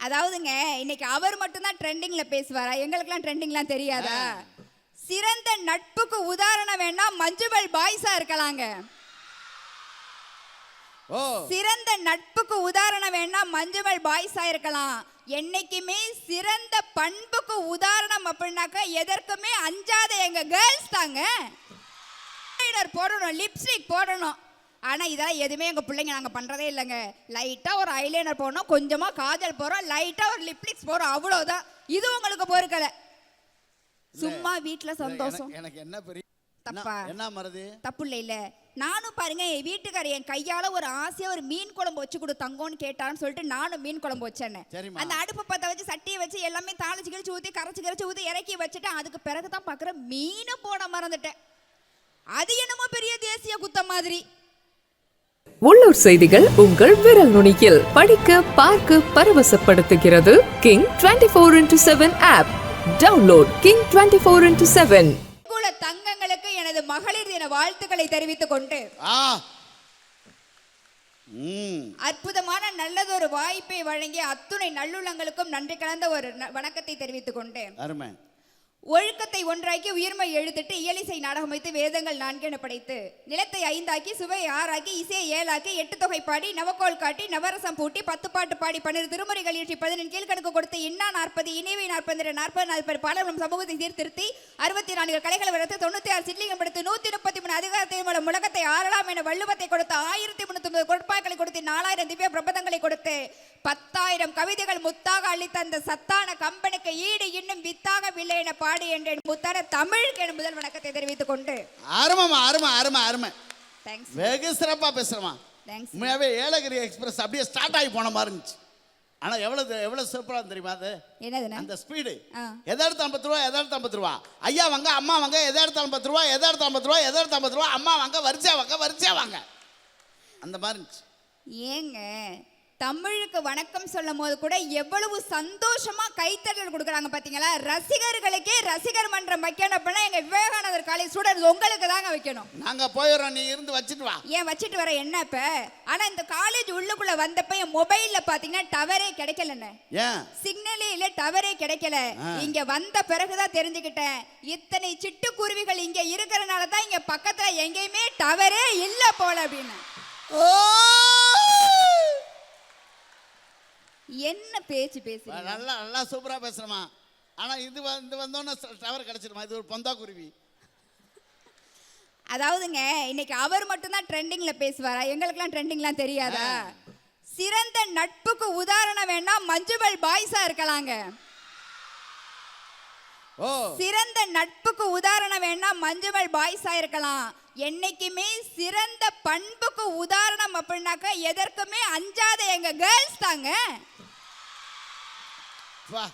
அதாவதுங்க இன்னைக்கு அவர் மட்டும்தான் ட்ரெண்டிங்ல பேசுவாரா? எங்களுக்கெல்லாம் ட்ரெண்டிங்லாம் தெரியாதா? சிறந்த நட்புக்கு உதாரணம் வேணா மஞ்சுமல் பாய்ஸா இருக்கலாங்க. ஓ. சிறந்த நட்புக்கு உதாரணம் வேணா மஞ்சுமல் பாய்ஸா இருக்கலாம். என்னைக்குமே சிறந்த பண்புக்கு உதாரணம் அப்படின்னாக்கா எதற்குமே அஞ்சாத எங்க கேர்ள்ஸ் தாங்க. போடணும் லிப்ஸ்டிக் போடணும். ஆனா இதெல்லாம் எதுவுமே எங்க பிள்ளைங்க நாங்க பண்றதே இல்லைங்க. லைட்டா ஒரு ஐலைனர் போடணும் கொஞ்சமா காஜல் போறோம் லைட்டா ஒரு லிப்ஸ்டிக்ஸ் போறோம் அவ்வளவுதான். இது உங்களுக்கு பொறுக்கல. சும்மா வீட்ல சந்தோஷம். எனக்கு- என்ன பெரிய தப்பா? என்ன- மறதி தப்பு இல்லை இல்ல. நானும் பாருங்க என் வீட்டுக்காரர் என் கையால ஒரு ஆசையா ஒரு மீன் குழம்பு வச்சு கொடு தங்கம்னு கேட்டான்னு சொல்லிட்டு நானும் மீன் குழம்பு வச்சேன். சரிம்மா. அந்த அடுப்பு பத்த வச்சு சட்டியை வச்சு எல்லாமே தாளிச்சு கிழிச்சு ஊத்தி கரைச்சு கரைச்சு ஊத்தி இறக்கி வச்சுட்டேன் அதுக்கு பிறகு தான் பாக்குறேன் மீனை போட மறந்துட்டேன். அது என்னமோ பெரிய தேசிய குத்தம் மாதிரி. உள்ளூர் செய்திகள் உங்கள் விரல் நுனியில். படிக்க பார்க்க பரவசப்படுத்துகிறது king twenty four into seven app download king twenty four into seven குல தங்கங்களுக்கு எனது மகளிர் தின வாழ்த்துக்களை தெரிவித்துக் கொண்டு ஆ. ம். அற்புதமான நல்லதொரு வாய்ப்பை வழங்கிய அத்துணை நல்லுள்ளங்களுக்கும் நன்றி கலந்த ஒரு வணக்கத்தை தெரிவித்துக் கொண்டு ஒழுக்கத்தை ஒன்றாக்கி உயிர்மை எழுதிட்டு இயலிசை நாடகம் வைத்து வேதங்கள் நான்கென படைத்து நிலத்தை ஐந்தாக்கி சுவை ஆறாக்கி இசையை ஏழாக்கி எட்டு தொகை பாடி நவக்கோல் காட்டி நவரசம் பூட்டி பத்து பாட்டு பாடி பன்னிரு திருமுறைகள் இயற்றி பதினெண் கீழ்கணக்கு கொடுத்து இன்னா நாற்பது இணைவை நாற்பது நாற்பது நாற்பது பாடலும் சமூகத்தை சீர்திருத்தி அறுபத்தி நான்கு கலைகளை வளர்த்து தொண்ணூத்தி ஆறு சிட்லிங்கம் படுத்து நூத்தி முப்பத்தி மூணு அதிகாரத்தை மூலம் முழக்கத்தை ஆறலாம் என வள்ளுவத்தை கொடுத்து ஆயிரத்தி முன்னூத்தி ஒன்பது கொடுப்பாக்களை கொடுத்து நாலாயிரம் திவ்ய பிரபந்தங்களை கொடுத்து பத்தாயிரம் கவிதைகள் முத்தாக அளித்த அந்த சத்தான கம்பனுக்கு ஈடு இன்னும் வித்தாக வில்லை என பாட என்றேன் முத்தான தமிழுக்கு என முதல் வணக்கத்தை தெரிவித்துக் கொண்டு. அருமைம்மா அருமை அருமை அருமை. தேங்க்ஸ் வெகு சிறப்பா பேசுறமா தேங்க்ஸ் உண்மையாவே ஏலகிரி எக்ஸ்பிரஸ் அப்படியே ஸ்டார்ட் ஆகி போன மாதிரி இருந்துச்சு. ஆனா எவ்வளவு எவ்வளவு சிறப்பா தெரியுமா அது? என்னதுண்ணே? அந்த ஸ்பீடு. எதாயிரத்து ஐம்பது ரூபா எதாயிரத்து ஐம்பது ரூபா? ஐயா வாங்க அம்மா வாங்க எதாயிரத்து ஐம்பது ரூபா எதாயிரத்து ஐம்பது ரூபா எதாயிரத்து ஐம்பது ரூபா? அம்மா வாங்க வரிசையா வாங்க வரிசையா வாங்க. அந்த மாதிரி இருந்துச்சு. ஏங்க தமிழுக்கு வணக்கம் சொல்லும் போது கூட எவ்வளவு சந்தோஷமா கைத்தட்டல் கொடுக்குறாங்க பாத்தீங்களா ரசிகர்களுக்கே ரசிகர் மன்றம் வைக்கணும் அப்படின்னா எங்க விவேகானந்தர் காலேஜ் ஸ்டூடெண்ட்ஸ் உங்களுக்கு தாங்க வைக்கணும். நாங்க போயிடுறோம் நீ இருந்து வச்சுட்டு வா. ஏன் வச்சுட்டு வர என்ன இப்ப? ஆனா இந்த காலேஜ் உள்ளுக்குள்ள வந்தப்ப என் மொபைல்ல பாத்தீங்கன்னா டவரே கிடைக்கலண்ணே ஏன்? சிக்னலே இல்ல டவரே கிடைக்கல. இங்க வந்த பிறகுதான் தெரிஞ்சுக்கிட்டேன். இத்தனை சிட்டுக்குருவிகள் இங்க இருக்கறனால தான் இங்க பக்கத்துல எங்கேயுமே டவரே இல்ல போல அப்படின்னு. என்ன பேச்சு பேசுறீங்க? நல்லா நல்லா சூப்பரா பேசுறமா ஆனா இது வந்து வந்தோன்னே டவர் கிடைச்சிருமா? இது ஒரு பொந்தா குருவி. அதாவதுங்க இன்னைக்கு அவர் மட்டும்தான் ட்ரெண்டிங்ல பேசுவாரா? எங்களுக்கெல்லாம் ட்ரெண்டிங்லாம் தெரியாதா? சிறந்த நட்புக்கு உதாரணம் வேணா மஞ்சுமல் பாய்ஸா இருக்கலாங்க. சிறந்த நட்புக்கு உதாரணம் வேணா மஞ்சுமல் பாய்ஸா இருக்கலாம். என்னைக்குமே சிறந்த பண்புக்கு உதாரணம் அப்படின்னாக்கா எதற்குமே அஞ்சாத எங்க கேர்ள்ஸ் தாங்க. வா.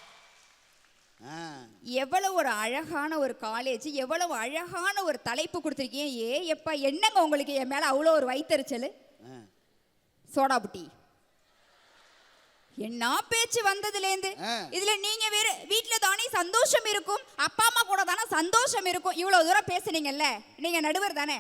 ஆ. எவ்வளவு ஒரு அழகான ஒரு காலேஜ் எவ்வளவு அழகான ஒரு தலைப்பு கொடுத்துருக்கீங்க. ஏ எப்பா என்னங்க உங்களுக்கு என் மேல அவ்வளோ ஒரு வைத்தறிச்சல். சோடா புட்டி. என்ன பேச்சு வந்ததுலேருந்து. இதுல நீங்க வேற வீட்ல தானே சந்தோஷம் இருக்கும் அப்பா அம்மா கூட தானே சந்தோஷம் இருக்கும். இவ்வளவு தூரம் பேசுனீங்கல்ல நீங்க நடுவர் தானே.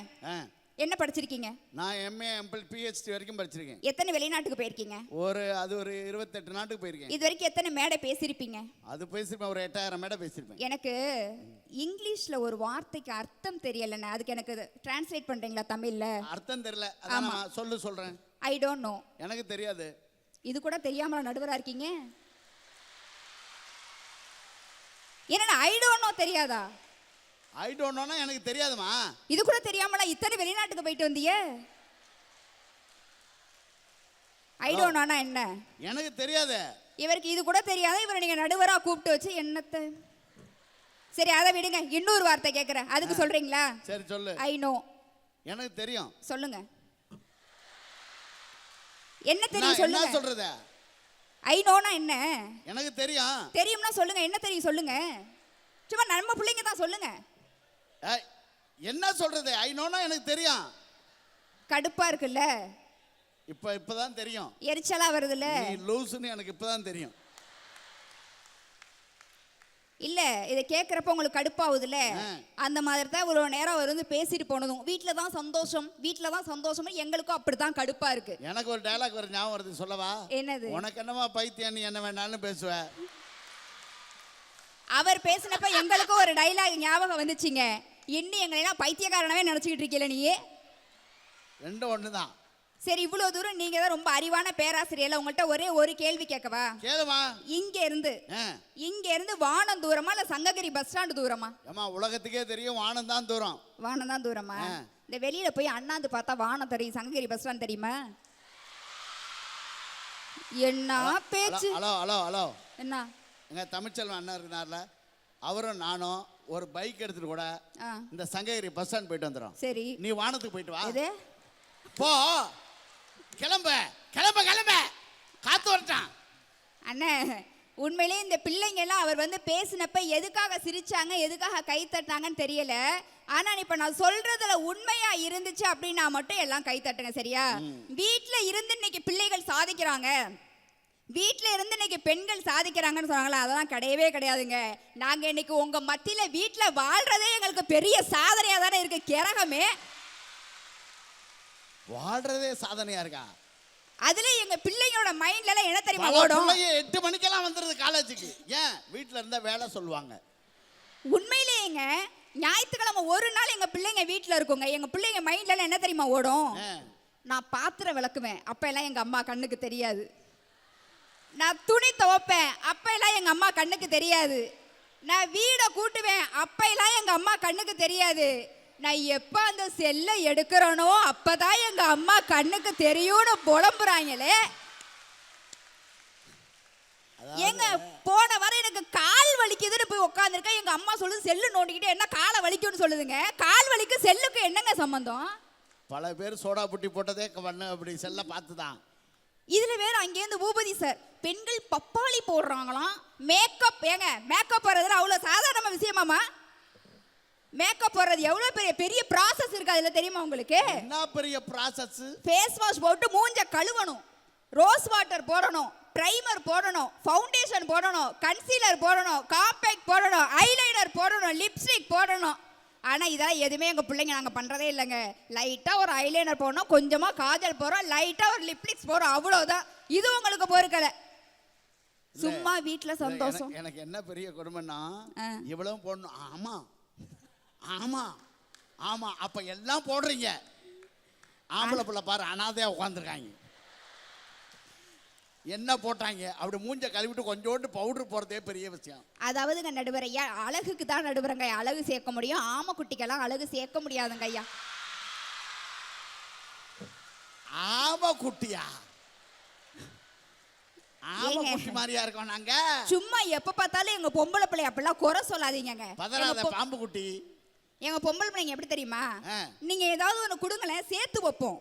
என்ன படிச்சிருக்கீங்க? நான் எம்ஏ எம்பிள் பிஹெச்டி வரைக்கும் படிச்சிருக்கேன். எத்தனை வெளிநாட்டுக்கு போயிருக்கீங்க? ஒரு அது ஒரு இருபத்தெட்டு நாட்டுக்கு போயிருக்கேன். இது வரைக்கும் எத்தனை மேடை பேசியிருப்பீங்க? அது பேசியிருப்பேன் ஒரு எட்டாயிரம் மேடம் பேசியிருப்பேன். எனக்கு இங்கிலீஷ்ல ஒரு வார்த்தைக்கு அர்த்தம் தெரியலண்ணே. அதுக்கு எனக்கு டிரான்ஸ்லேட் பண்றீங்களா தமிழ்ல? அர்த்தம் தெரியல. ஆமா. சொல்லு சொல்றேன். ஐ டோன்ட் நோ எனக்கு தெரியாது. இது கூட தெரியாமல நடுவரா இருக்கீங்க? என்னடா ஐ டோன்ட் நோ தெரியாதா? ஐ டோன்ட் நோனா எனக்கு தெரியாதுமா. இது கூட தெரியாமல இத்தனை வெளிநாட்டுக்கு போயிட்டு வந்தீங்க ஐ டோன்ட் நோனா என்ன? எனக்கு தெரியாது. இவருக்கு இது கூட தெரியாத? இவரை நீங்க நடுவரா கூப்பிட்டு வச்சு என்னத்தை? சரி அதை விடுங்க. இன்னொரு வார்த்தை கேட்குறேன் அதுக்கு சொல்றீங்களா? சரி சொல்லு. ஐ நோ எனக்கு தெரியும். சொல்லுங்க. என்ன தெரியும் என்ன சொல்லுங்க. சொல்றது? ஐ நோனா என்ன? எனக்கு தெரியும் தெரியும்னா சொல்லுங்க. என்ன தெரியும் சொல்லுங்க. சும்மா நம்ம பிள்ளைங்க தான் சொல்லுங்க. என்ன சொல்றது? ஐ நோனா எனக்கு தெரியும் கடுப்பா இருக்குல்ல. இப்ப இப்பதான் தெரியும். எரிச்சலா வருதுல்ல. நீ லூசுன்னு எனக்கு இப்பதான் தெரியும். இல்ல இதை கேட்குறப்ப உங்களுக்கு கடுப்பாகுதுல்ல. அந்த மாதிரி தான் இவ்வளோ நேரம் அவர் வந்து பேசிட்டு போனதும். வீட்டில் தான் சந்தோஷம் வீட்டில் தான் சந்தோஷம் எங்களுக்கும் அப்படி தான் கடுப்பா இருக்கு. எனக்கு ஒரு டயலாக் ஒரு ஞாபகம் வருது சொல்லவா? என்னது? உனக்கு என்னமா பைத்தியம் நீ என்ன வேணாலும் பேசுவ. அவர் பேசினப்ப எங்களுக்கும் ஒரு டைலாக் ஞாபகம் வந்துச்சுங்க. இன்னும் எங்களெல்லாம் பைத்தியக்காரனவே நினச்சிக்கிட்டு இருக்கீல நீ ரெண்டும் ஒன்று தான் சரி இவ்வளோ தூரம் நீங்க தான் ரொம்ப அறிவான பேராசிரியர்ல உங்கள்கிட்ட ஒரே ஒரு கேள்வி கேட்கவா? கேளுமா. இங்க இருந்து இங்க இருந்து வானம் தூரமா இல்ல சங்ககிரி பஸ் ஸ்டாண்டு தூரமா? ஏம்மா உலகத்துக்கே தெரியும் வானம் தான் தூரம். வானம் தான் தூரமா. இந்த வெளியில போய் அண்ணாந்து பார்த்தா வானம் தெரியும். சங்ககிரி பஸ் ஸ்டாண்ட் தெரியுமா? என்ன பேச்சு? Hello hello hello. என்ன? எங்க தமிழ்ச்செல்வன் அண்ணன் இருக்கிறார்ல அவரும் நானும் ஒரு பைக் எடுத்துட்டு கூட இந்த சங்ககிரி பஸ் ஸ்டாண்ட் போயிட்டு வந்துடும் சரி. நீ வானத்துக்கு போயிட்டு வா. போ. கிளம்ப கிளம்ப கிளம்ப. காத்து வரட்டான் அண்ணே உண்மையிலேயே இந்த பிள்ளைங்க எல்லாம் அவர் வந்து பேசினப்ப எதுக்காக சிரிச்சாங்க எதுக்காக கை தட்டினாங்கன்னு தெரியல. ஆனா இப்ப நான் சொல்றதுல உண்மையா இருந்துச்சு அப்படின்னா மட்டும் எல்லாம் கை தட்டுங்க சரியா? வீட்ல இருந்து இன்னைக்கு பிள்ளைகள் சாதிக்கிறாங்க. வீட்ல இருந்து இன்னைக்கு பெண்கள் சாதிக்கிறாங்கன்னு சொன்னாங்களா? அதெல்லாம் கிடையவே கிடையாதுங்க. நாங்க இன்னைக்கு உங்க மத்தியில வீட்ல வாழ்றதே எங்களுக்கு பெரிய சாதனையா தானே இருக்கு. கிரகமே வாழ்றதே சாதனையா இருக்கா? அதுல எங்க பிள்ளைங்களோட மைண்ட்ல எல்லாம் என்ன தெரியுமா ஓடும்? பிள்ளைங்க எட்டு மணிக்கெல்லாம் வந்துருது காலேஜுக்கு. ஏன்? வீட்டில் இருந்தா வேலை சொல்லுவாங்க. உண்மையிலேயேங்க ஞாயிற்றுக்கிழமை ஒரு நாள் எங்க பிள்ளைங்க வீட்ல இருக்குங்க. எங்க பிள்ளைங்க மைண்ட்ல எல்லாம் என்ன தெரியுமா ஓடும். நான் பாத்திரம் விளக்குவேன். அப்ப எல்லாம் எங்க அம்மா கண்ணுக்கு தெரியாது. நான் துணி துவைப்பேன். அப்ப எல்லாம் எங்க அம்மா கண்ணுக்கு தெரியாது. நான் வீடை கூட்டுவேன். அப்ப எல்லாம் எங்க அம்மா கண்ணுக்கு தெரியாது. நான் எப்ப அந்த செல்லை எடுக்கிறேனோ அப்பதான் எங்க அம்மா கண்ணுக்கு தெரியும்னு புலம்புறாங்களே. ஏங்க போன வாரம் எனக்கு கால் வலிக்குதுன்னு போய் உட்காந்துருக்கேன் எங்க அம்மா சொல்லுது செல்லு நோண்டிக்கிட்டு என்ன காலை வலிக்கும்னு சொல்லுதுங்க. கால் வலிக்கு செல்லுக்கு என்னங்க சம்பந்தம்? பல பேர் சோடா புட்டி போட்டதே பண்ணு அப்படி செல்ல பார்த்து தான் இதுல வேற அங்கேருந்து பூபதி சார் பெண்கள் பப்பாளி போடுறாங்களாம். மேக்கப் ஏங்க மேக்கப் போடுறதுல அவ்வளவு சாதாரண விஷயமாமா மேக்கப் போடுறது எவ்வளவு பெரிய பெரிய ப்ராசஸ் இருக்கு அதுல தெரியுமா உங்களுக்கு? என்ன பெரிய ப்ராசஸ் ஃபேஸ் வாஷ் போட்டு மூஞ்ச கழுவணும். ரோஸ் வாட்டர் போடணும். ப்ரைமர் போடணும். ஃபவுண்டேஷன் போடணும். கன்சீலர் போடணும். காம்பேக்ட் போடணும். ஐலைனர் போடணும். லிப்ஸ்டிக் போடணும். ஆனா இதெல்லாம் எதுவுமே எங்க பிள்ளைங்க நாங்க பண்றதே இல்லைங்க. லைட்டா ஒரு ஐலைனர் போடணும். கொஞ்சமா காஜல் போறோம் லைட்டா ஒரு லிப்ஸ்டிக்ஸ் போறோம் அவ்வளவுதான். இது உங்களுக்கு பொறுக்கல. சும்மா வீட்ல சந்தோஷம். எனக்கு என்ன பெரிய கொடுமைன்னா. இவ்வளவு போடணும். ஆமா. ஆமா ஆமா அப்ப எல்லாம் போடுறீங்க. ஆம்பளை பிள்ளை பாரு அனாதையா உட்காந்துருக்காங்க என்ன போட்டாங்க? அப்படி மூஞ்ச கழுவிட்டு கொஞ்சோண்டு பவுடர் போறதே பெரிய விஷயம். அதாவதுங்க நடுவர் ஐயா அழகுக்கு தான் நடுவரங்க அழகு சேர்க்க முடியும். ஆமக்குட்டிக்கெல்லாம் அழகு சேர்க்க முடியாதுங்க ஐயா. ஆமா குட்டியா? ஆமா ஏங்க? குட்டி மாதிரியா இருக்கோம் நாங்க. சும்மா எப்ப பார்த்தாலும் எங்க பொம்பளை பிள்ளை அப்படிலாம் குறை சொல்லாதீங்கங்க. பதறாத பாம்பு குட்டி. எங்க பொம்பளை பிள்ளைங்க எப்படி தெரியுமா. நீங்க ஏதாவது ஒண்ணு கொடுங்களேன் சேர்த்து வைப்போம்.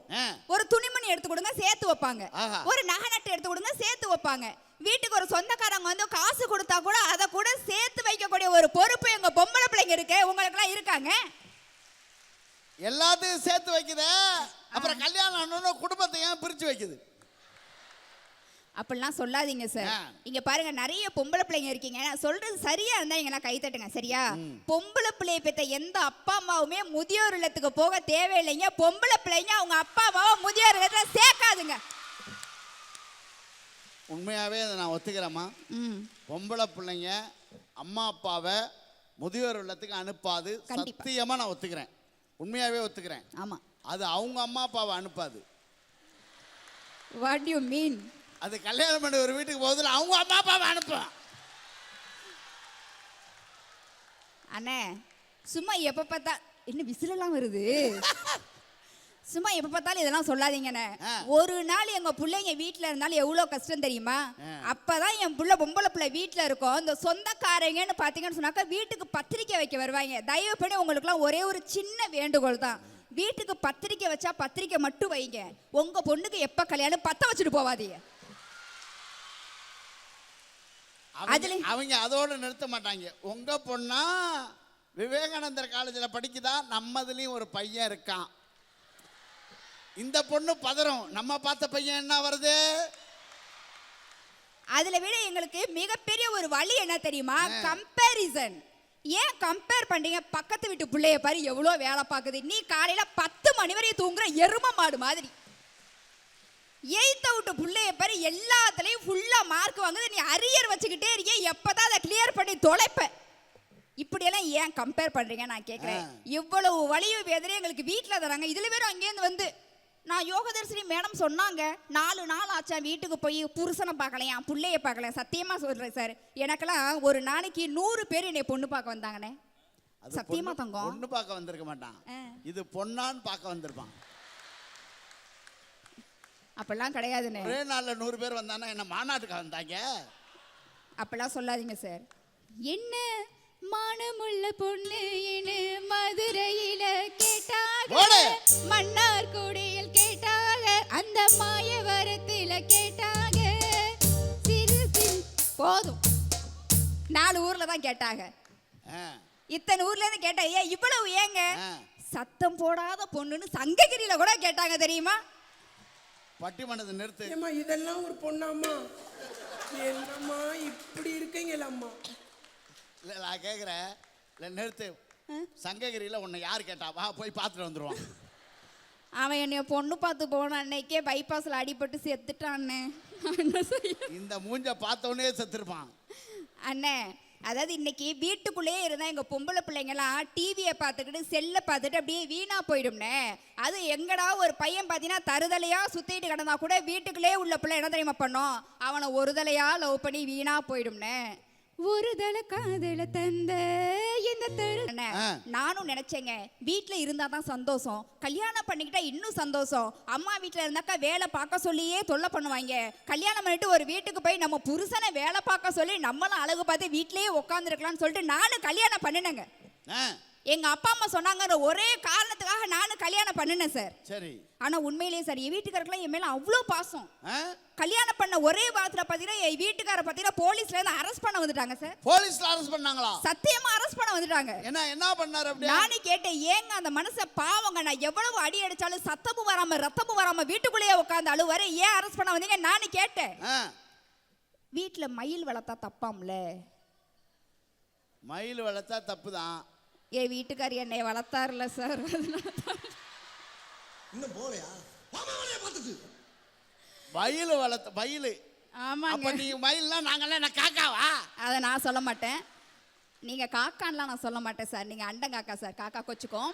ஒரு துணிமணி எடுத்து கொடுங்க சேர்த்து வைப்பாங்க. ஒரு நகை நட்டு எடுத்து கொடுங்க சேர்த்து வைப்பாங்க. வீட்டுக்கு ஒரு சொந்தக்காரங்க வந்து காசு கொடுத்தா கூட அதை கூட சேர்த்து வைக்கக்கூடிய ஒரு பொறுப்பு எங்க பொம்பளை பிள்ளைங்க இருக்கு உங்களுக்குலாம் இருக்காங்க? எல்லாத்தையும் சேர்த்து வைக்குது. அப்புறம் கல்யாணம் குடும்பத்தை ஏன் பிரிச்சு வைக்குது? அப்படிலாம் சொல்லாதீங்க சார். இங்க பாருங்க நிறைய பொம்பளை பிள்ளைங்க இருக்கீங்க. சொல்றது சரியா இருந்தா எங்கெல்லாம் கை தட்டுங்க சரியா? பொம்பளை பிள்ளைய பெத்த எந்த அப்பா அம்மாவுமே முதியோர் இல்லத்துக்கு போக தேவையில்லைங்க. பொம்பளை பிள்ளைங்க அவங்க அப்பா அம்மாவை முதியோர் இல்லத்துல சேர்க்காதுங்க. உண்மையாவே அதை நான் ஒத்துக்கிறேம்மா. பொம்பளை பிள்ளைங்க அம்மா அப்பாவை முதியோர் இல்லத்துக்கு அனுப்பாது. சத்தியமா நான் ஒத்துக்கிறேன். உண்மையாவே ஒத்துக்கிறேன். ஆமா. அது அவங்க அம்மா அப்பாவை அனுப்பாது. வாட் யூ மீன் அது கல்யாணம் பண்ணி ஒரு வீட்டுக்கு போகுதுல அவங்க அம்மா அப்பாவை அனுப்பும் அண்ணே சும்மா எப்ப பார்த்தா என்ன விசிலெல்லாம் வருது? சும்மா எப்ப பார்த்தாலும் இதெல்லாம் சொல்லாதீங்கண்ணே. ஒரு நாள் எங்க பிள்ளைங்க வீட்ல இருந்தாலும் எவ்வளவு கஷ்டம் தெரியுமா. அப்பதான் என் புள்ள பொம்பளை பிள்ளை வீட்ல இருக்கும். இந்த சொந்தக்காரங்கன்னு பாத்தீங்கன்னு சொன்னாக்கா வீட்டுக்கு பத்திரிக்கை வைக்க வருவாங்க. தயவு பண்ணி உங்களுக்குலாம் ஒரே ஒரு சின்ன வேண்டுகோள் தான். வீட்டுக்கு பத்திரிக்கை வச்சா பத்திரிக்கை மட்டும் வைங்க. உங்க பொண்ணுக்கு எப்ப கல்யாணம்? பத்த வச்சுட்டு போவாதீங்க அவங்க- அதுல- அவங்க அதோட நிறுத்த மாட்டாங்க. உங்க பொண்ணா விவேகானந்தர் காலேஜில் படிக்குதா? நம்மதுலயும் ஒரு பையன் இருக்கான். இந்த பொண்ணு பதறும். நம்ம பார்த்த பையன் என்ன வருது? அதுல விட எங்களுக்கு மிகப்பெரிய ஒரு வழி என்ன தெரியுமா? கம்பேரிசன் ஏன் கம்பேர் பண்றீங்க? பக்கத்து வீட்டு பிள்ளைய பாரு எவ்வளோ வேலை பார்க்குது. நீ காலையில பத்து மணி வரையும் தூங்குற எரும மாடு மாதிரி. எய்த்த விட்டு பிள்ளைய பாரு எல்லாத்துலயும் ஃபுல்லா மார்க் வாங்குது. நீ அரியர் வச்சுக்கிட்டே இருக்கிய எப்பதான் அதை கிளியர் பண்ணி தொலைப்ப. இப்படியெல்லாம் ஏன் கம்பேர் பண்றீங்க? நான் கேட்குறேன் இவ்வளவு வலியும் வேதனையும் எங்களுக்கு வீட்டில் தராங்க. இதுல வேற அங்கேருந்து வந்து நான் யோகதர்சினி மேடம் சொன்னாங்க. நாலு நாள் ஆச்சா வீட்டுக்கு போய் புருஷனை பார்க்கலையா புள்ளைய பார்க்கலையா சத்தியமா சொல்றேன் சார் எனக்கெல்லாம் ஒரு நாளைக்கு நூறு பேர் என்னை பொண்ணு பார்க்க வந்தாங்கண்ணே. அது சத்தியமா பொண்ணு- தங்கம். பொண்ணு பார்க்க வந்திருக்க மாட்டான். இது பொண்ணான்னு பார்க்க வந்திருப்பான். அப்பெல்லாம் கிடையாதுண்ணே ஒரே நாள்ல நூறு பேர் வந்தானா என்ன மாநாட்டுக்கு வந்தாங்க? அப்பெல்லாம் சொல்லாதீங்க சார். என்ன மானமுள்ள பொண்ணு என மதுரையில கேட்டாக போடு. மன்னார் குடியில் கேட்டாக அந்த மாயவரத்தில கேட்டாக. சிறு சிறு- போதும். நாலு ஊர்ல தான் கேட்டாங்க ஆ, இத்தனை ஊர்ல இருந்து கேட்டா ஏன் இவ்வளவு ஏங்க? ஆ. சத்தம் போடாத பொண்ணுன்னு சங்ககிரியில கூட கேட்டாங்க தெரியுமா? பட்டிமன்றத்தை நிறுத்து. ஏம்மா இதெல்லாம் ஒரு பொண்ணாம்மா? என்னம்மா இப்படி இருக்கீங்களம்மா இல்லை நான் கேட்குறேன் இல்லை நிறுத்து. சங்ககிரியில் உன்னை யார் கேட்டா? வா போய் பார்த்துட்டு வந்துடுவான் அவன் என்னைய பொண்ணு பார்த்து போன அன்னைக்கே பைபாஸ்ல அடிபட்டு செத்துட்டான்னு. இந்த மூஞ்ச பார்த்தவொடனே செத்துருப்பான். அண்ணே அதாவது இன்னைக்கு வீட்டுக்குள்ளேயே இருந்தா எங்க பொம்பளை பிள்ளைங்கலாம் டிவியை பார்த்துக்கிட்டு செல்லை பார்த்துட்டு அப்படியே வீணா போயிடும்னே. அது எங்கடா ஒரு பையன் பார்த்தீங்கன்னா தருதலையா சுத்திட்டு கிடந்தா கூட வீட்டுக்குள்ளே உள்ள பிள்ளை என்ன தெரியுமா பண்ணோம்? அவனை ஒரு தலையா லவ் பண்ணி வீணா போயிடும்னே. ஒரு தலை காதல தந்த இந்த தெரு. நானும் நினைச்சேங்க. வீட்ல இருந்தா தான் சந்தோஷம். கல்யாணம் பண்ணிக்கிட்டா இன்னும் சந்தோஷம். அம்மா வீட்ல இருந்தாக்கா வேலை பார்க்க சொல்லியே தொல்லை பண்ணுவாங்க. கல்யாணம் பண்ணிட்டு ஒரு வீட்டுக்கு போய் நம்ம புருஷனை வேலை பார்க்க சொல்லி நம்மளும் அழகு பார்த்து வீட்லயே உட்காந்துருக்கலாம்னு சொல்லிட்டு நானும் கல்யாணம் பண்ணினேங்க. எங்க அப்பா அம்மா சொன்னாங்கிற ஒரே காரணத்துக்காக நானும் கல்யாணம் பண்ணினேன் சார் சரி. ஆனா உண்மையிலேயே சார் என் வீட்டுக்காரருக்குலாம் என் மேல அவ்வளோ பாசம். கல்யாணம் பண்ண ஒரே வாரத்துல பாத்தீங்கன்னா என் வீட்டுக்கார பாத்தீங்கன்னா போலீஸ்ல இருந்து அரெஸ்ட் பண்ண வந்துட்டாங்க சார் போலீஸ்ல அரெஸ்ட் பண்ணாங்களா? சத்தியமா அரெஸ்ட் பண்ண வந்துட்டாங்க. என்ன என்ன பண்ணாரு அப்படி? நானே கேட்டேன் ஏங்க அந்த மனச பாவங்க? நான் எவ்வளவு அடி அடிச்சாலும் சத்தமும் வராம ரத்தமும் வராம வீட்டுக்குள்ளேயே உட்காந்து அழுவாரு. ஏன் அரெஸ்ட் பண்ண வந்தீங்க? நானே கேட்டேன். வீட்டுல மயில் வளர்த்தா தப்பாம்ல? மயில் வளர்த்தா தப்பு தான் என் வீட்டுக்காரி என்னை வளர்த்தாருல சார் இன்னும் போலையா பார்த்துட்டு. மயில் வளர்த்த மயில் அப்ப ஆமாங்க நீங்க மயில்னா நாங்கெல்லாம் என்ன காக்காவா? அதை நான் சொல்ல மாட்டேன். நீங்க காக்கான்லாம் நான் சொல்ல மாட்டேன் சார். நீங்க அண்டங்காக்கா சார். காக்கா கொச்சுக்கும்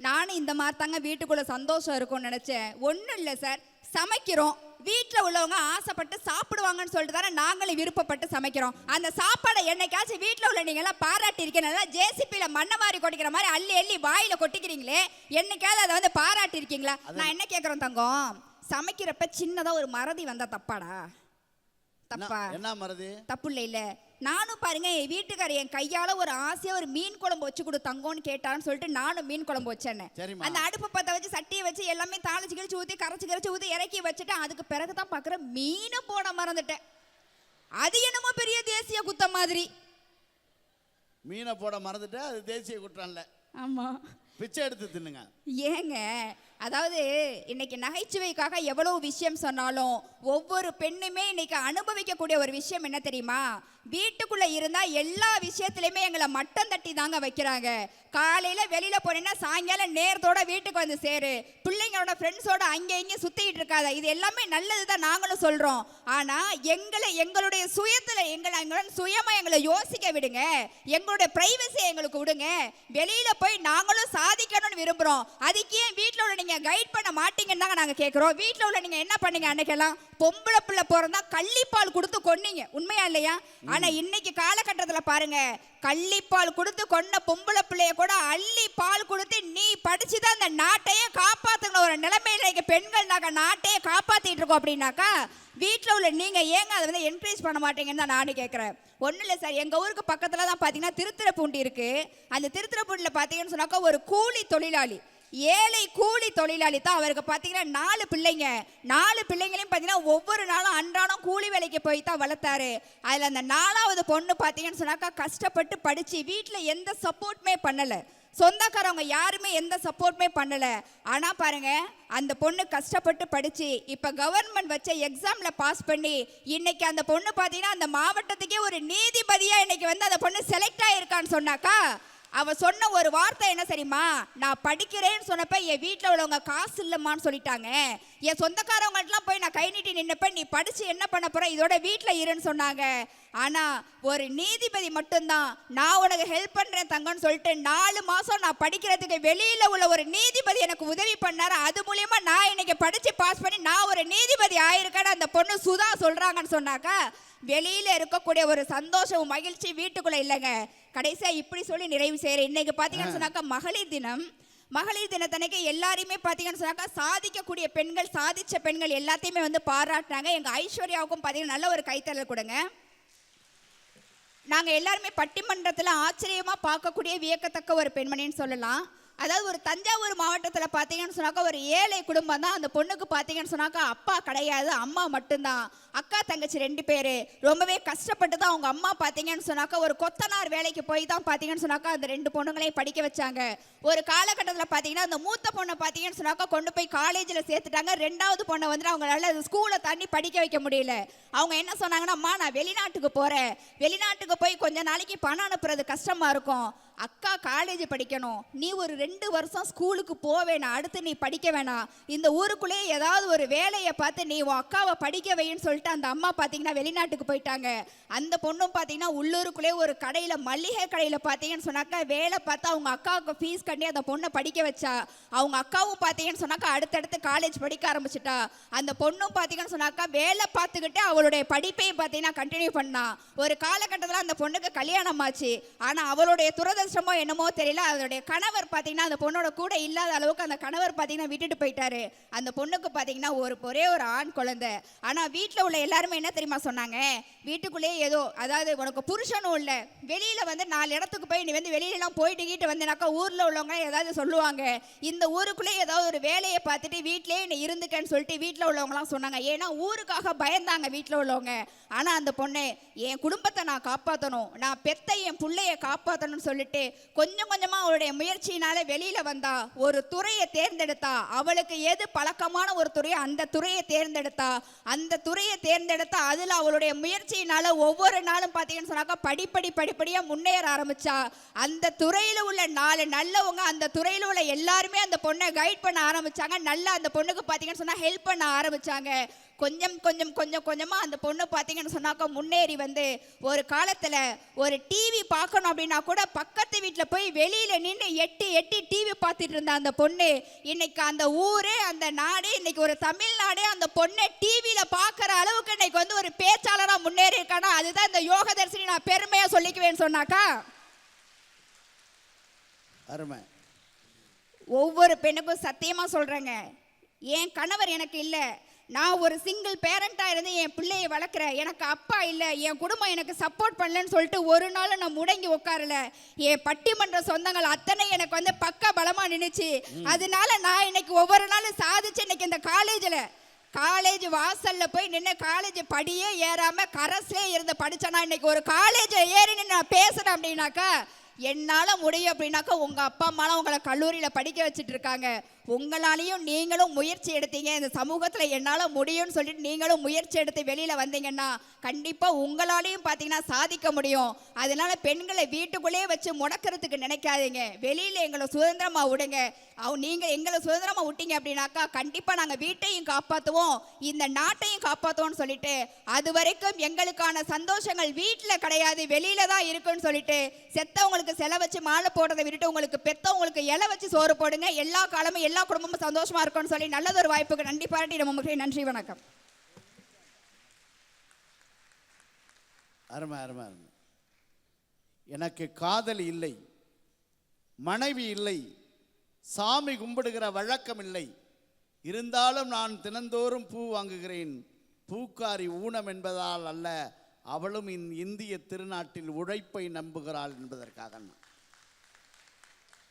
நானும் இந்த மாதிரி தாங்க வீட்டுக்குள்ள சந்தோஷம் இருக்கும்னு நினைச்சேன். ஒன்றும் இல்லை சார். சமைக்கிறோம். வீட்டில் உள்ளவங்க ஆசைப்பட்டு சாப்பிடுவாங்கன்னு சொல்லிட்டு தானே நாங்களும் விருப்பப்பட்டு சமைக்கிறோம். அந்த சாப்பாடை என்னைக்காச்சும் வீட்டில் உள்ள நீங்களாம் பாராட்டி இருக்கீங்களா ஜேசிபியில் மண்ணை மாதிரி கொட்டிக்கிற மாதிரி அள்ளி அள்ளி வாயில கொட்டிக்கிறீங்களே என்னைக்காவது அதை வந்து பாராட்டி இருக்கீங்களா நான் என்ன கேட்குறேன் தங்கம்? சமைக்கிறப்ப சின்னதா ஒரு மறதி வந்தா தப்பாடா? தப்பா? என்ன- மருது தப்பு இல்லை இல்ல நானும் பாருங்க என் வீட்டுக்காரர் என் கையால ஒரு ஆசையா ஒரு மீன் குழம்பு வச்சு கொடு தங்கம்னு கேட்டான்னு சொல்லிட்டு நானும் மீன் குழம்பு வச்சேன். அந்த அடுப்பு பத்த வச்சு சட்டியை வச்சு எல்லாமே தாளிச்சு கிழிச்சு ஊத்தி கரைச்சு கரைச்சு ஊத்தி இறக்கி வச்சுட்டேன் அதுக்கு பிறகு தான் பாக்குறேன் மீனை போட மறந்துட்டேன். அது என்னமோ பெரிய தேசிய குத்தம் மாதிரி. மீனை போட மறந்துட்டு அது தேசிய குற்றம் இல்ல. ஆமா. பிச்சை எடுத்து தின்னுங்க. ஏங்க அதாவது இன்னைக்கு நகைச்சுவைக்காக எவ்வளவு விஷயம் சொன்னாலும் ஒவ்வொரு பெண்ணுமே இன்னைக்கு அனுபவிக்கக்கூடிய ஒரு விஷயம் என்ன தெரியுமா? வீட்டுக்குள்ள இருந்தா எல்லா விஷயத்துலையுமே எங்களை மட்டம் தட்டி தாங்க வைக்கிறாங்க. காலையில வெளியில போனேன்னா சாயங்காலம் நேரத்தோட வீட்டுக்கு வந்து சேரு. பிள்ளைங்களோட ஃப்ரெண்ட்ஸோட அங்கே இங்கே சுத்திட்டு இருக்காத. இது எல்லாமே நல்லது தான் நாங்களும் சொல்றோம். ஆனா எங்களை எங்களுடைய சுயத்தில் எங்களை எங்களுடன் சுயமா எங்களை யோசிக்க விடுங்க. எங்களுடைய ப்ரைவசியை எங்களுக்கு விடுங்க. வெளியில போய் நாங்களும் சாதிக்கணும்னு விரும்புறோம். அதுக்கு ஏன் வீட்டில் உள்ள நீங்க கைட் பண்ண மாட்டீங்கன்னு தாங்க நாங்க கேட்குறோம் வீட்டில் உள்ள நீங்க என்ன பண்ணீங்க அன்னைக்கெல்லாம்? பொம்பளை பிள்ளை பிறந்தா கள்ளிப்பால் கொடுத்து கொன்னீங்க. உண்மையா இல்லையா? ஆனா இன்னைக்கு காலகட்டத்தில் பாருங்க கள்ளிப்பால் கொடுத்து கொன்ன பொம்பளை பிள்ளைய கூட அள்ளி பால் கொடுத்து நீ படிச்சுதான் அந்த நாட்டையே காப்பாத்துன ஒரு நிலைமையில இன்னைக்கு பெண்கள் நாங்க நாட்டையே காப்பாத்திட்டு இருக்கோம் அப்படின்னாக்கா வீட்டில் உள்ள நீங்க ஏங்க அதை வந்து என்கரேஜ் பண்ண மாட்டீங்கன்னு தான் நானும் கேட்குறேன் ஒன்றும் இல்லை சார். எங்கள் ஊருக்கு பக்கத்தில் தான் பார்த்தீங்கன்னா திருத்துறைப்பூண்டி இருக்கு. அந்த திருத்துறைப்பூண்டியில் பார்த்தீங்கன்னு சொன்னாக்கா ஒரு கூலி தொழிலாளி. ஏழை கூலி தொழிலாளி தான் அவருக்கு பார்த்தீங்கன்னா நாலு பிள்ளைங்க. நாலு பிள்ளைங்களையும் பார்த்தீங்கன்னா ஒவ்வொரு நாளும் அன்றாடம் கூலி வேலைக்கு போய் தான் வளர்த்தாரு. அதில் அந்த நாலாவது பொண்ணு பார்த்தீங்கன்னு சொன்னாக்கா கஷ்டப்பட்டு படித்து வீட்டில் எந்த சப்போர்ட்டுமே பண்ணலை. சொந்தக்காரவங்க யாருமே எந்த சப்போர்ட்டுமே பண்ணல. ஆனா பாருங்க அந்த பொண்ணு கஷ்டப்பட்டு படிச்சு இப்ப கவர்மெண்ட் வச்ச எக்ஸாம்ல பாஸ் பண்ணி இன்னைக்கு அந்த பொண்ணு பாத்தீங்கன்னா அந்த மாவட்டத்துக்கே ஒரு நீதிபதியா இன்னைக்கு வந்து அந்த பொண்ணு செலக்ட் ஆயிருக்கான்னு சொன்னாக்கா அவ சொன்ன ஒரு வார்த்தை என்ன சரிம்மா நான் படிக்கிறேன்னு சொன்னப்ப என் வீட்டில் உள்ளவங்க காசு இல்லம்மான்னு சொல்லிட்டாங்க. என் சொந்தக்காரவங்கள்ட்டலாம் போய் நான் கை நீட்டி நின்னப்ப நீ படிச்சு என்ன பண்ண போற? இதோட வீட்டில் இருன்னு சொன்னாங்க. ஆனா ஒரு நீதிபதி மட்டும்தான். நான் உனக்கு ஹெல்ப் பண்றேன் தங்கன்னு சொல்லிட்டு நாலு மாசம் நான் படிக்கிறதுக்கு வெளியில உள்ள ஒரு நீதிபதி எனக்கு உதவி பண்ணாரு. அது மூலியமா நான் இன்னைக்கு படிச்சு பாஸ் பண்ணி நான் ஒரு நீதிபதி ஆயிருக்கேன்னு அந்த பொண்ணு சுதா சொல்றாங்கன்னு சொன்னாக்கா வெளியில இருக்கக்கூடிய ஒரு சந்தோஷம் மகிழ்ச்சி வீட்டுக்குள்ள இல்லைங்க. கடைசியா இப்படி சொல்லி நிறைவு செய்யறேன் இன்னைக்கு பாத்தீங்கன்னு சொன்னாக்கா மகளிர் தினம். மகளிர் தினத்தன்னைக்கு எல்லாரையுமே பார்த்தீங்கன்னு சொன்னாக்கா சாதிக்கக்கூடிய பெண்கள் சாதித்த பெண்கள் எல்லாத்தையுமே வந்து பாராட்டினாங்க எங்கள் ஐஸ்வர்யாவுக்கும் பார்த்தீங்கன்னா நல்ல ஒரு கைத்தறல் கொடுங்க. நாங்கள் எல்லாருமே பட்டிமன்றத்தில் ஆச்சரியமாக பார்க்கக்கூடிய வியக்கத்தக்க ஒரு பெண்மணின்னு சொல்லலாம். அதாவது ஒரு தஞ்சாவூர் மாவட்டத்தில் பார்த்தீங்கன்னு சொன்னாக்கா ஒரு ஏழை குடும்பம் தான். அந்த பொண்ணுக்கு பார்த்தீங்கன்னு சொன்னாக்கா அப்பா கிடையாது அம்மா மட்டும்தான். அக்கா தங்கச்சி ரெண்டு பேர். ரொம்பவே கஷ்டப்பட்டு தான் அவங்க அம்மா பார்த்தீங்கன்னு சொன்னாக்கா ஒரு கொத்தனார் வேலைக்கு போய் தான் பார்த்தீங்கன்னு சொன்னாக்கா அந்த ரெண்டு பொண்ணுங்களையும் படிக்க வச்சாங்க. ஒரு காலகட்டத்தில் பார்த்தீங்கன்னா அந்த மூத்த பொண்ணை பார்த்தீங்கன்னு சொன்னாக்கா கொண்டு போய் காலேஜில் சேர்த்துட்டாங்க. ரெண்டாவது பொண்ணை வந்துட்டு அவங்களால ஸ்கூலை தாண்டி படிக்க வைக்க முடியல. அவங்க என்ன சொன்னாங்கன்னா அம்மா நான் வெளிநாட்டுக்கு போகிறேன் வெளிநாட்டுக்கு போய் கொஞ்ச நாளைக்கு பணம் அனுப்புறது கஷ்டமாக இருக்கும். அக்கா காலேஜ் படிக்கணும். நீ ஒரு ரெண்டு வருஷம் ஸ்கூலுக்கு போக வேணாம். அடுத்து நீ படிக்க வேணாம். இந்த ஊருக்குள்ளேயே ஏதாவது ஒரு வேலையை பார்த்து நீ உன் அக்காவை படிக்க வைன்னு சொல்லிட்டு அந்த அம்மா பார்த்தீங்கன்னா வெளிநாட்டுக்கு போயிட்டாங்க. அந்த பொண்ணும் பார்த்தீங்கன்னா உள்ளூருக்குள்ளே ஒரு கடையில் மல்லிகை கடையில் பார்த்தீங்கன்னு சொன்னாக்கா வேலை பார்த்து அவங்க அக்காவுக்கு ஃபீஸ் கட்டி அந்த பொண்ணை படிக்க வச்சா. அவங்க அக்காவும் பார்த்தீங்கன்னு சொன்னாக்கா அடுத்தடுத்து காலேஜ் படிக்க ஆரம்பிச்சிட்டா. அந்த பொண்ணும் பார்த்தீங்கன்னு சொன்னாக்கா வேலை பார்த்துக்கிட்டு அவளுடைய படிப்பையும் பார்த்தீங்கன்னா கண்டினியூ பண்ணா. ஒரு காலகட்டத்தில் அந்த பொண்ணுக்கு கல்யாணம் ஆச்சு. ஆனால் அவளுடைய துரதிருஷ்டமோ என்னமோ தெரியல. அதோடைய கணவர் பார்த்தீங்கன்னா அந்த பொண்ணோட கூட இல்லாத அளவுக்கு அந்த கணவர் பார்த்தீங்கன்னா விட்டுட்டு போயிட்டாரு. அந்த பொண்ணுக்கு பார்த்தீங்கன்னா ஒரு ஒரே ஒரு ஆண் குழந்தை. ஆனால் வீட்டில் உள்ள எல்லாருமே என்ன தெரியுமா சொன்னாங்க? வீட்டுக்குள்ளேயே ஏதோ அதாவது உனக்கு புருஷனும் இல்லை. வெளியில் வந்து நாலு இடத்துக்கு போய் நீ வந்து வெளியிலலாம் போயிட்டு கீட்டு வந்தேனாக்கா ஊரில் உள்ளவங்க ஏதாவது சொல்லுவாங்க. இந்த ஊருக்குள்ளே ஏதாவது ஒரு வேலையை பார்த்துட்டு வீட்டிலேயே நீ இருந்துக்கன்னு சொல்லிட்டு வீட்டில் உள்ளவங்கலாம் சொன்னாங்க. ஏன்னா ஊருக்காக பயந்தாங்க வீட்டில் உள்ளவங்க. ஆனால் அந்த பொண்ணு என் குடும்பத்தை நான் காப்பாற்றணும் நான் பெத்த என் பிள்ளைய காப்பாற்றணும்னு சொல்லிட்டு கொஞ்சம் கொஞ்சமாக அவளுடைய முயற்சியினால வெளியில் வந்தா ஒரு துறையை தேர்ந்தெடுத்தா அவளுக்கு எது பழக்கமான ஒரு துறையோ அந்த துறையை தேர்ந்தெடுத்தா அந்த துறையை தேர்ந்தெடுத்தா அதில் அவளுடைய முயற்சியினால ஒவ்வொரு நாளும் பார்த்தீங்கன்னு சொன்னாக்கா படிப்படி படிப்படியாக முன்னேற ஆரம்பிச்சா. அந்த துறையில் உள்ள நாலு நல்லவங்க அந்த துறையில் உள்ள எல்லாருமே அந்த பொண்ணை கைட் பண்ண ஆரம்பிச்சாங்க. நல்லா அந்த பொண்ணுக்கு பார்த்தீங்கன்னு சொன்னால் ஹெல்ப் பண்ண ஆரம்பிச்சாங்க. கொஞ்சம் கொஞ்சம் கொஞ்சம் கொஞ்சமாக அந்த பொண்ணு பார்த்தீங்கன்னு சொன்னாக்கா முன்னேறி வந்து ஒரு காலத்தில் ஒரு டிவி பார்க்கணும் அப்படின்னா கூட பக்கத்து வீட்டில் போய் வெளியில் நின்று எட்டி எட்டி டிவி பார்த்துட்டு இருந்த அந்த பொண்ணு இன்னைக்கு அந்த ஊரே அந்த நாடே இன்னைக்கு ஒரு தமிழ்நாடே அந்த பொண்ணை டிவியில் பார்க்குற அளவுக்கு இன்னைக்கு வந்து ஒரு பேச்சாளராக முன்னேறி இருக்கானா? அதுதான் இந்த யோக தரிசனி நான் பெருமையாக சொல்லிக்குவேன்னு சொன்னாக்கா. அருமை. ஒவ்வொரு பெண்ணுக்கும் சத்தியமா சொல்றேங்க. என் கணவர் எனக்கு இல்லை. நான் ஒரு சிங்கிள் பேரண்டாக இருந்து என் பிள்ளையை வளர்க்குறேன் எனக்கு அப்பா இல்லை என் குடும்பம் எனக்கு சப்போர்ட் பண்ணலன்னு சொல்லிட்டு ஒரு நாள் நான் முடங்கி உட்காரல. என் பட்டிமன்ற சொந்தங்கள் அத்தனை எனக்கு வந்து பக்க பலமாக நின்றுச்சு அதனால நான் இன்னைக்கு ஒவ்வொரு நாளும் சாதிச்சு இன்னைக்கு இந்த காலேஜில் காலேஜ் வாசல்ல போய் நின்று காலேஜ் படியே ஏறாம கரஸ்லே இருந்து படிச்சேனா இன்னைக்கு ஒரு காலேஜ் ஏறி நின்று நான் பேசுறேன் அப்படின்னாக்கா என்னால் முடியும் அப்படின்னாக்கா உங்கள் அப்பா அம்மாலாம் உங்களை கல்லூரியில் படிக்க வச்சுட்டு இருக்காங்க. உங்களாலேயும் நீங்களும் முயற்சி எடுத்தீங்க. இந்த சமூகத்தில் என்னால் முடியும்னு சொல்லிட்டு நீங்களும் முயற்சி எடுத்து வெளியில் வந்தீங்கன்னா கண்டிப்பாக உங்களாலையும் பார்த்தீங்கன்னா சாதிக்க முடியும். அதனால பெண்களை வீட்டுக்குள்ளேயே வச்சு முடக்கிறதுக்கு நினைக்காதீங்க. வெளியில் எங்களை சுதந்திரமாக விடுங்க. அவ நீங்கள் எங்களை சுதந்திரமாக விட்டீங்க அப்படின்னாக்கா கண்டிப்பாக நாங்கள் வீட்டையும் காப்பாற்றுவோம் இந்த நாட்டையும் காப்பாற்றுவோம்னு சொல்லிட்டு அது வரைக்கும் எங்களுக்கான சந்தோஷங்கள் வீட்டில் கிடையாது வெளியில் தான் இருக்குன்னு சொல்லிட்டு செத்தவங்களுக்கு செலை வச்சு மாலை போடுறதை விட்டுட்டு உங்களுக்கு பெத்தவங்களுக்கு இலை வச்சு சோறு போடுங்க. எல்லா காலமும் எல்லா குடும்பமும் சந்தோஷமா இருக்கும்னு சொல்லி நல்லதொரு வாய்ப்புக்கு நன்றி பாராட்டி நம்ம மக்களே நன்றி வணக்கம். அருமை அருமை அருமை. எனக்கு காதல் இல்லை மனைவி இல்லை சாமி கும்பிடுகிற வழக்கம் இல்லை. இருந்தாலும் நான் தினந்தோறும் பூ வாங்குகிறேன். பூக்காரி ஊனம் என்பதால் அல்ல அவளும் இந்த இந்திய திருநாட்டில் உழைப்பை நம்புகிறாள் என்பதற்காக